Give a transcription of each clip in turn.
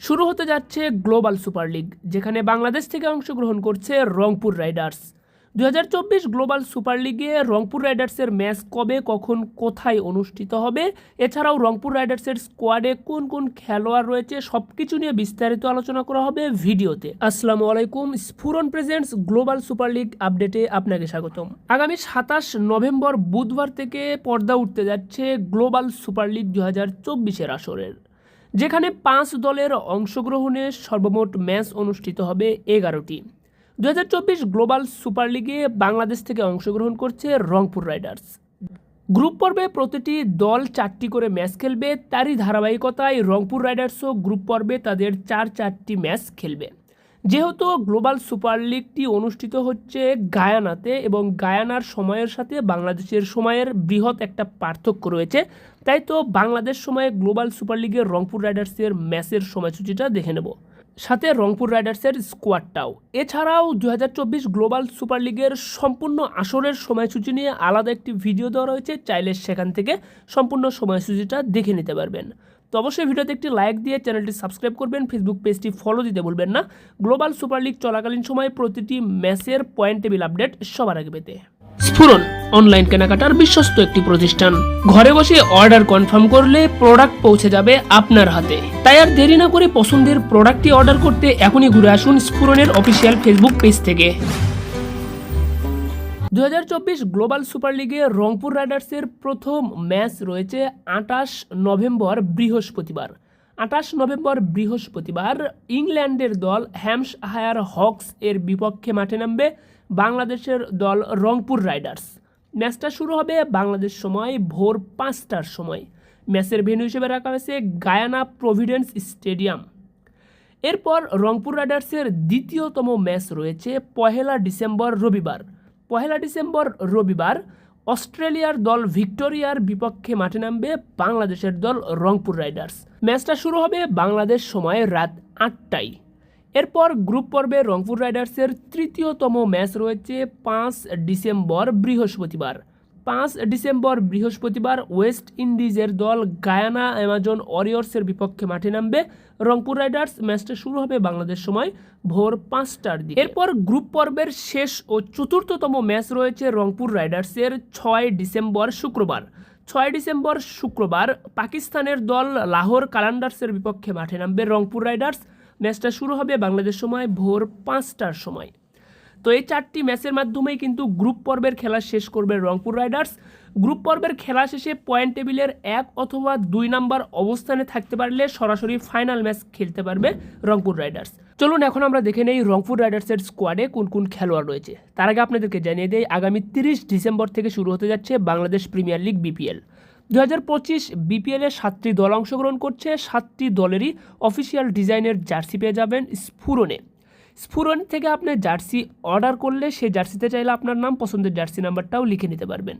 শুরু হতে যাচ্ছে গ্লোবাল সুপার লিগ, যেখানে বাংলাদেশ থেকে অংশগ্রহণ করছে রংপুর রাইডার্স। দুই হাজার চব্বিশ গ্লোবাল সুপার লিগে রংপুর রাইডার্সের ম্যাচ কবে, কখন, কোথায় অনুষ্ঠিত হবে? এছাড়াও রংপুর রাইডার্সের স্কোয়াডে কোন কোন খেলোয়াড় রয়েছে সব কিছু নিয়ে বিস্তারিত আলোচনা করা হবে ভিডিওতে। আসসালামু আলাইকুম, Sphuran presents global super league আপডেটে আপনাকে স্বাগতম। আগামী সাতাশ নভেম্বর বুধবার থেকে পর্দা উঠতে যাচ্ছে গ্লোবাল সুপার লিগ দু হাজার চব্বিশের আসরের। যেখানে পাঁচ দলের অংশগ্রহণে সর্বমোট ম্যাচ অনুষ্ঠিত হবে এগারোটি। দু হাজার চব্বিশ গ্লোবাল সুপার লিগে বাংলাদেশ থেকে অংশগ্রহণ করছে রংপুর রাইডার্স। গ্রুপ পর্বে প্রতিটি দল চারটি করে ম্যাচ খেলবে, তারই ধারাবাহিকতায় রংপুর রাইডার্সও গ্রুপ পর্বে তাদের চার চারটি ম্যাচ খেলবে। যেহেতু গ্লোবাল সুপার লিগটি অনুষ্ঠিত হচ্ছে গায়ানাতে এবং গায়ানার সময়ের সাথে বাংলাদেশের সময়ের বৃহৎ একটা পার্থক্য রয়েছে, তাই তো বাংলাদেশ সময়ে গ্লোবাল সুপার লিগের রংপুর রাইডার্সের ম্যাচের সময়সূচিটা দেখে নেব। সাথে রংপুর রাইডার্সের স্কোয়াডটাও। এছাড়াও দু হাজার চব্বিশ গ্লোবাল সুপার লিগের সম্পূর্ণ আসরের সময়সূচি নিয়ে আলাদা একটি ভিডিও দেওয়া রয়েছে, চাইলে সেখান থেকে সম্পূর্ণ সময়সূচিটা দেখে নিতে পারবেন। তো অবশ্যই ভিডিওতে একটি লাইক দিয়ে চ্যানেলটি সাবস্ক্রাইব করবেন ফেসবুক পেজটি ফলো দিতে বলবেন না। গ্লোবাল সুপার লিগ চলাকালীন সময়ে প্রতিটি ম্যাচের পয়েন্ট টেবিল আপডেট সবার আগে পেতে। স্ফুরন অনলাইন কেনাকাটার বিশ্বস্ত একটি প্রতিষ্ঠান। ঘরে বসে অর্ডার কনফার্ম করলে প্রোডাক্ট পৌঁছে যাবে আপনার হাতে। তাই আর দেরি না করে পছন্দের প্রোডাক্টটি অর্ডার করতে এখনই ঘুরে আসুন স্ফুরনের অফিসিয়াল ফেসবুক পেজ থেকে। দু হাজার চব্বিশ গ্লোবাল সুপার লিগে রংপুর রাইডার্সের প্রথম ম্যাচ রয়েছে আঠাশ নভেম্বর বৃহস্পতিবার। আঠাশ নভেম্বর বৃহস্পতিবার ইংল্যান্ডের দল হ্যামস হায়ার হকস এর বিপক্ষে মাঠে নামবে বাংলাদেশের দল রংপুর রাইডার্স। ম্যাচটা শুরু হবে বাংলাদেশ সময় ভোর পাঁচটার সময়। ম্যাচের ভেন্যু হিসেবে রাখা হয়েছে গায়ানা প্রভিডেন্স স্টেডিয়াম। এরপর রংপুর রাইডার্সের দ্বিতীয়তম ম্যাচ রয়েছে পহেলা ডিসেম্বর রবিবার। পহেলা ডিসেম্বর রবিবার, অস্ট্রেলিয়ার দল ভিক্টোরিয়ার বিপক্ষে মাঠে নামবে বাংলাদেশের দল রংপুর রাইডার্স। ম্যাচটা শুরু হবে বাংলাদেশ সময় রাত আটটায়। এরপর গ্রুপ পর্বে রংপুর রাইডার্সের তৃতীয়তম ম্যাচ রয়েছে পাঁচ ডিসেম্বর বৃহস্পতিবার। পাঁচ ডিসেম্বর বৃহস্পতিবার ওয়েস্ট ইন্ডিজের দল গায়ানা অ্যামাজন ওয়ারিয়র্সের বিপক্ষে মাঠে নামবে। রংপুর রাইডার্স ম্যাচটা শুরু হবে বাংলাদেশ সময় ভোর পাঁচটার দিকে। এরপর গ্রুপ পর্বের শেষ ও চতুর্থতম ম্যাচ রয়েছে রংপুর রাইডার্সের ছয় ডিসেম্বর শুক্রবার। ছয় ডিসেম্বর শুক্রবার পাকিস্তানের দল লাহোর কালান্ডার্সের বিপক্ষে মাঠে নামবে রংপুর রাইডার্স। ম্যাচটা শুরু হবে বাংলাদেশ সময় ভোর পাঁচটার সময়। তো এই চারটি ম্যাচের মাধ্যমেই কিন্তু গ্রুপ পর্বের খেলা শেষ করবে রংপুর রাইডার্স। গ্রুপ পর্বের খেলা শেষে পয়েন্ট টেবিলের এক অথবা দুই নাম্বার অবস্থানে থাকতে পারলে সরাসরি ফাইনাল ম্যাচ খেলতে পারবে রংপুর রাইডার্স। চলুন এখন আমরা দেখে নেই রংপুর রাইডার্সের স্কোয়াডে কোন কোন খেলোয়াড় রয়েছে। তার আগে আপনাদেরকে জানিয়ে দেয় আগামী তিরিশ ডিসেম্বর থেকে শুরু হতে যাচ্ছে বাংলাদেশ প্রিমিয়ার লিগ বিপিএল। দু হাজার পঁচিশ বিপিএলে সাতটি দল অংশগ্রহণ করছে, সাতটি দলেরই অফিসিয়াল ডিজাইনের জার্সি পেয়ে যাবেন স্ফুরনে। স্ফুরন থেকে আপনি জার্সি অর্ডার করলে সেই জার্সিতে চাইলে আপনার নাম, পছন্দের জার্সি নাম্বারটাও লিখে নিতে পারবেন।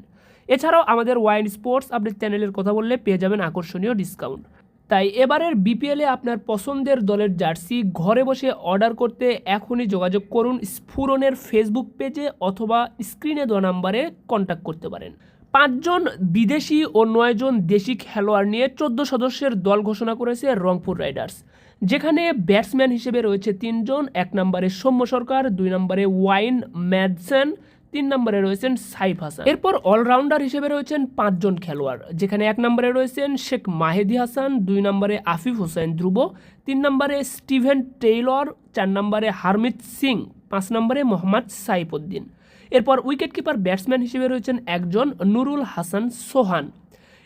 এছাড়াও আমাদের ওয়াইন স্পোর্টস আপনি চ্যানেলের কথা বললে পেয়ে যাবেন আকর্ষণীয় ডিসকাউন্ট। তাই এবারের বিপিএলে আপনার পছন্দের দলের জার্সি ঘরে বসে অর্ডার করতে এখনই যোগাযোগ করুন স্ফুরনের ফেসবুক পেজে অথবা স্ক্রিনে দেওয়া নাম্বারে কন্ট্যাক্ট করতে পারেন। পাঁচজন বিদেশি ও নয়জন দেশি খেলোয়াড় নিয়ে চোদ্দ সদস্যের দল ঘোষণা করেছে রংপুর রাইডার্স। যেখানে ব্যাটসম্যান হিসেবে রয়েছে তিনজন, এক নম্বরে সৌম্য সরকার, দুই নম্বরে ওয়াইন ম্যাডসন, তিন নম্বরে রয়েছেন সাইফ হাসান। এরপর অলরাউন্ডার হিসেবে রয়েছেন পাঁচজন খেলোয়াড়। যেখানে এক নম্বরে রয়েছেন শেখ মাহেদি হাসান, দুই নম্বরে আফিফ হোসেন ধ্রুব, তিন নম্বরে স্টিভেন টেইলর, চার নম্বরে হারমিত সিং, পাঁচ নম্বরে মোহাম্মদ সাইফুদ্দিন। এরপর উইকেট কিপার ব্যাটসম্যান হিসেবে রয়েছেন একজন নুরুল হাসান সোহান।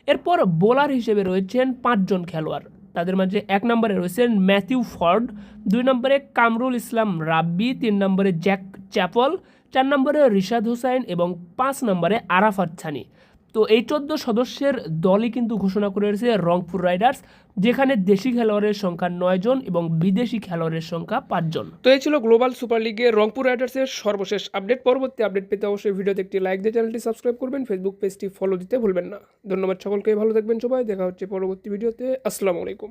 এরপর বোলার হিসেবে রয়েছেন পাঁচজন খেলোয়াড়। তাদের মাঝে এক নম্বরে রয়েছেন ম্যাথিউ ফর্ড, দুই নম্বরে কামরুল ইসলাম রাব্বি, তিন নম্বরে জ্যাক চ্যাপল, চার নম্বরে রিশাদ হুসাইন এবং পাঁচ নম্বরে আরাফাত ছানি। তো এই চোদ্দ সদস্যের দলই কিন্তু ঘোষণা করে রয়েছে রংপুর রাইডার্স, যেখানে দেশি খেলোয়াড়ের সংখ্যা নয় জন এবং বিদেশি খেলোয়াড়ের সংখ্যা পাঁচজন তো এই ছিল গ্লোবাল সুপার লিগে রংপুর রাইডার্সের সর্বশেষ আপডেট। পরবর্তী আপডেট পেতে অবশ্যই ভিডিওতে একটি লাইক দিয়ে চ্যানেলটি সাবস্ক্রাইব করবেন। ফেসবুক পেজটি ফলো দিতে ভুলবেন না। ধন্যবাদ সকলকে, ভালো থাকবেন সবাই। দেখা হচ্ছে পরবর্তী ভিডিওতে। আসসালামু আলাইকুম।